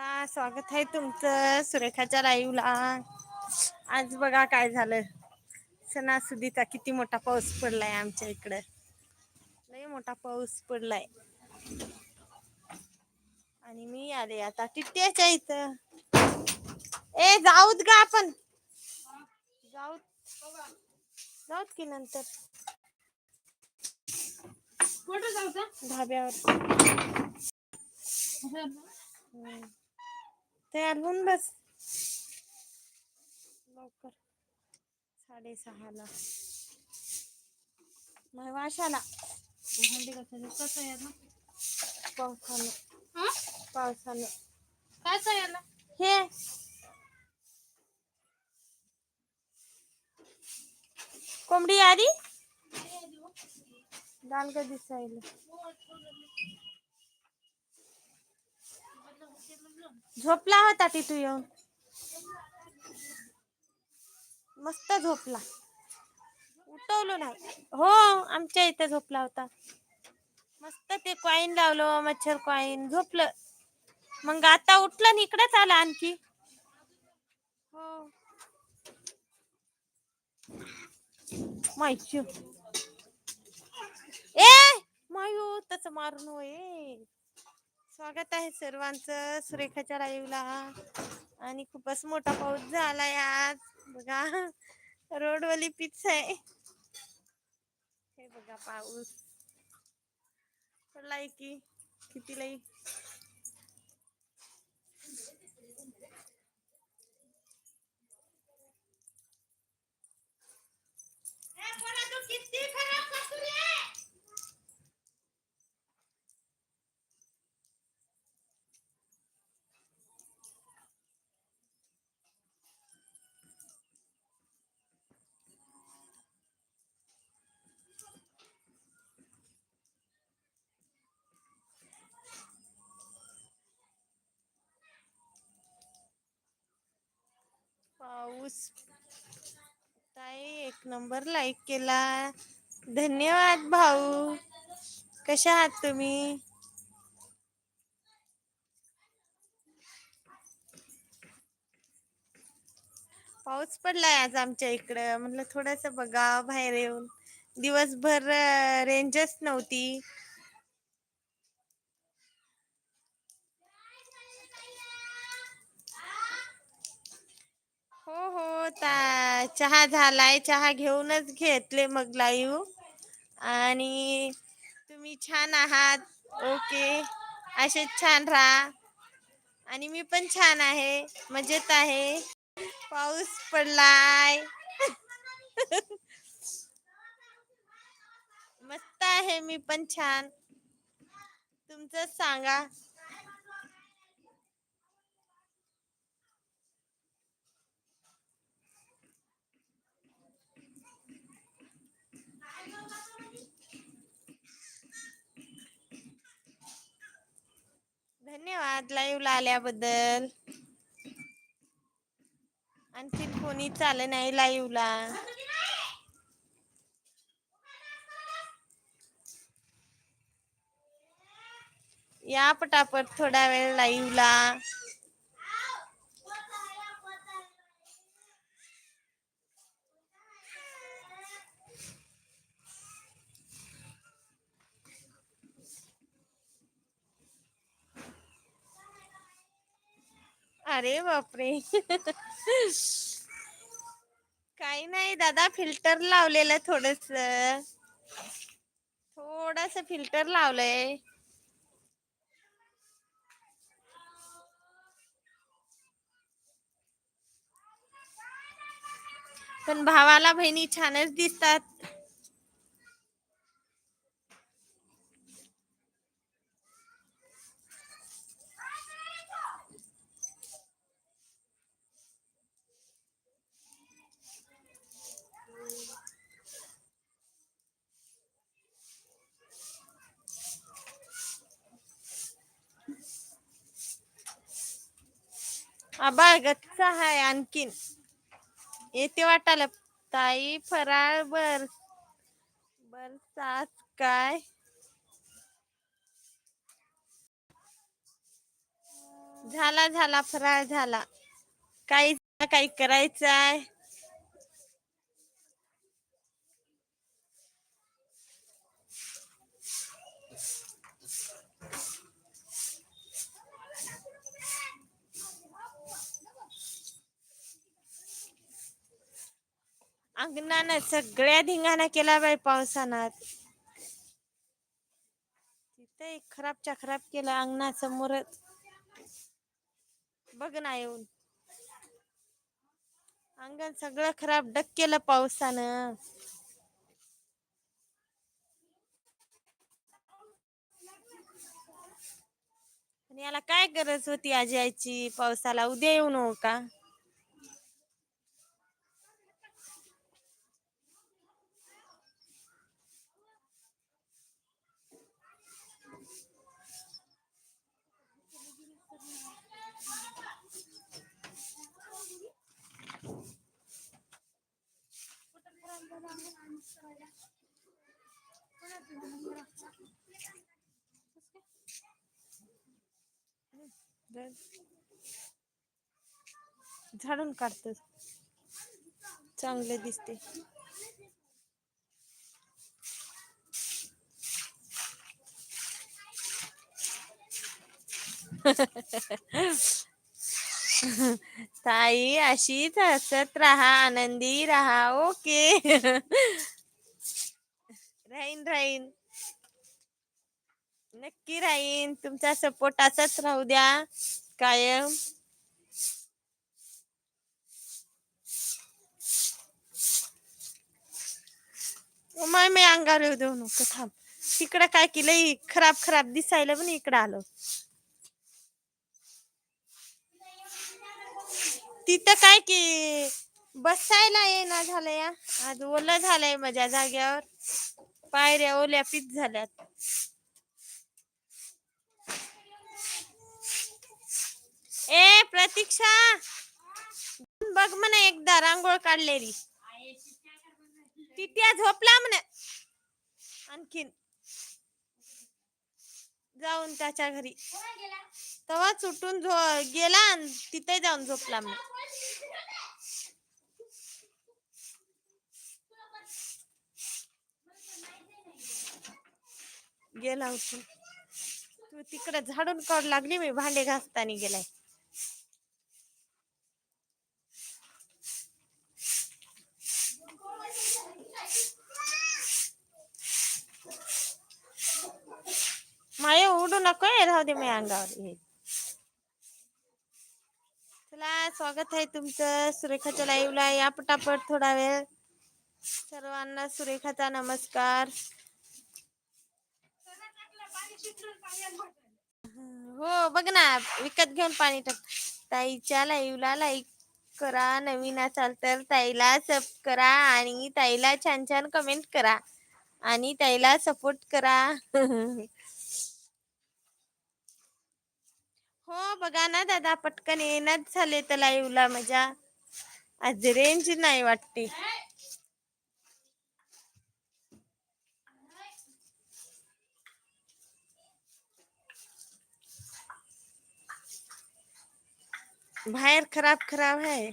चला स्वागत आहे तुमचं सुरेखाच्या लाईव्हला आज बघा काय झालं. सणासुदीचा किती मोठा पाऊस पडलाय आमच्या इकडं. लय मोठा पाऊस पडलाय. आणि मी आले आता टिट्ट्याच्या इथं. ए जाऊत का आपण. जाऊत. जाऊत की नंतर. धाब्यावर. तयार होऊन बस. लवकर. साडेसहाला. मग वाशाला. भांडी घासायचं कसं ना पावसानं. हा? पावसानं. काय यायला हे. कोंबडी आली? दाल का दिसायला झोपला होता तिथू येऊन. मस्त झोपला. उठवलो नाही. हो आमच्या इथे झोपला होता. मस्त ते कॉईन लावलं मच्छर कॉईन झोपलं. मग आता उठलं इकडेच आला आणखी. हो. माहिती. ए मायू तस मारून होय स्वागत आहे सर्वांचं. सुरेखाच्या लाईव्हला आणि खूपच मोठा पाऊस झालाय आज. बघा रोडवाली पिच आहे. हे बघा पाऊस. पडलाय की किती लई. पाऊस. ताई एक नंबर लाईक केला. धन्यवाद भाऊ. कशा आहात तुम्ही? पाऊस पडलाय आज आमच्या इकडं. म्हटलं थोडस बघा बाहेर येऊन. दिवसभर रेंजच नव्हती. हो हो ता चहा झालाय. चहा घेऊनच घेतले मग लाईव्ह आणि तुम्ही छान आहात. ओके. असेच छान राहा. आणि मी पण छान आहे. मजेत आहे. पाऊस पडलाय. मस्त आहे. मी पण छान. तुमचं सांगा. धन्यवाद लाईव्हला आल्याबद्दल. आणखी कोणी चाल नाही लाईव्हला या पटापट थोडा वेळ लाईव्हला अरे बापरे. काही नाही दादा फिल्टर लावलेलं थोडस. थोडस फिल्टर लावलंय. पण भावाला बहिणी छानच दिसतात. आबाळ गच्च आहे आणखीन. येते वाटायला. ताई फराळ बर. बर सास काय? झाला झाला फराळ झाला. काही काही करायचं आहे अंगणानं सगळ्या धिंगाणा केला बाई पावसानात तिथे खराबच्या खराब केलं अंगणासमोरच. बघ ना येऊन. अंगण सगळं खराब डक केलं पावसानं. आणि याला काय गरज होती आजी आईची? पावसाला उद्या येऊ नको झाडून काढतो चांगले दिसते. ताई अशीच हसत राहा आनंदी राहा ओके. राहीन राहीन. नक्की राहीन. तुमचा सपोर्ट असाच राहू द्या. कायम. माय मी अंगावर येऊ देऊ नको थांब. तिकडं काय केलंय खराब खराब दिसायला पण इकडं आलो. तिथं काय की बसायला येणार झालंय. या. आज ओलं झालंय माझ्या जाग्यावर. पायऱ्या ओल्या पीत झाल्यात. ए प्रतीक्षा. बघ म्हणा एकदा रांगोळ काढलेली तिथ्या झोपला म्हणे. आणखीन. जाऊन त्याच्या घरी. तेव्हा सुटून झो गेला आणि तिथे जाऊन झोपला म्हण. गेला उठून. तू तिकडे झाडून काढ लागली मी भांडे घासताना गेलाय. माये नको राहू दे मी अंगावर. चला स्वागत आहे तुमचं सुरेखाच्या लाईव्हला या पटापट थोडा वेळ. सर्वांना सुरेखाचा नमस्कार. हो बघ ना विकत घेऊन पाणी टाक. ताईच्या लाईव्हला लाईक करा. नवीन असाल तर ताईला सब करा आणि ताईला छान छान कमेंट करा. आणि ताईला सपोर्ट करा. हो, बघा ना दादा, पटकन येणंच झाले तर लाईव्हला मज़ा. आज रेंज नाही वाटते. बाहेर खराब खराब आहे.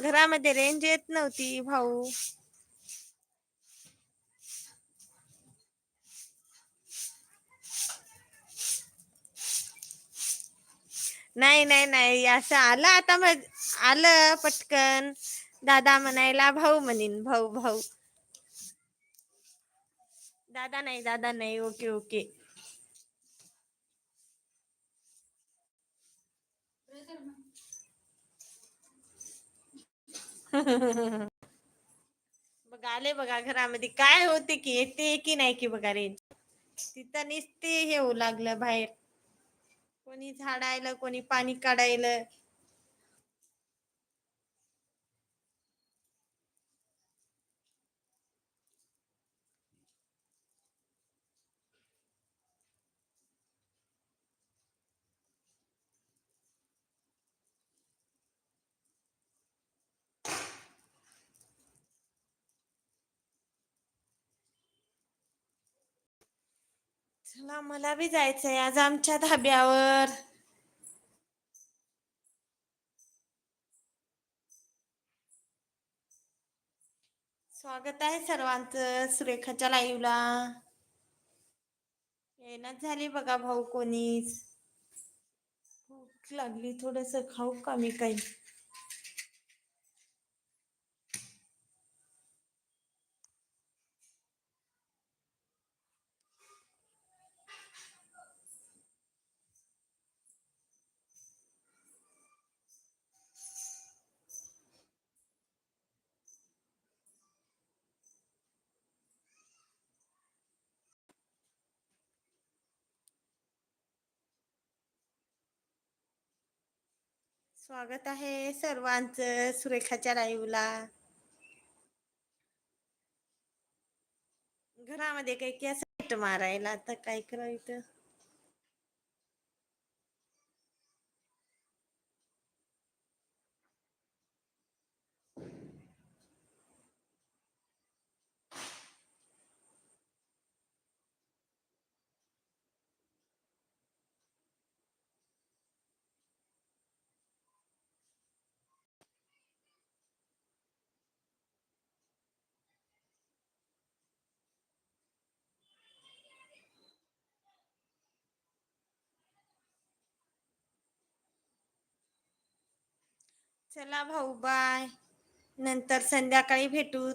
घरामध्ये रेंज येत नव्हती भाऊ. नाही नाही नाही असं आलं आता मग आलं पटकन. दादा म्हणायला भाऊ म्हणीन भाऊ भाऊ. दादा नाही दादा नाही ओके ओके. बघा आले बघा घरामध्ये. काय होते की येते की नाही की बघा रेंज तिथं नुसते हे होऊ लागलं बाहेर. कोणी झाडायला कोणी पाणी काढायला चला मला बी जायचंय आज आमच्या धाब्यावर. स्वागत आहे सर्वांचं सुरेखाच्या लाईव्हला येणंच झाली बघा भाऊ कोणीच. भूक लागली थोडस खाऊ का मी काही? स्वागत आहे सर्वांचं सुरेखाच्या लाईव्हला घरामध्ये काही कॅसेट मारायला आता काय करायचं? चला भाऊ बाय नंतर संध्याकाळी भेटू.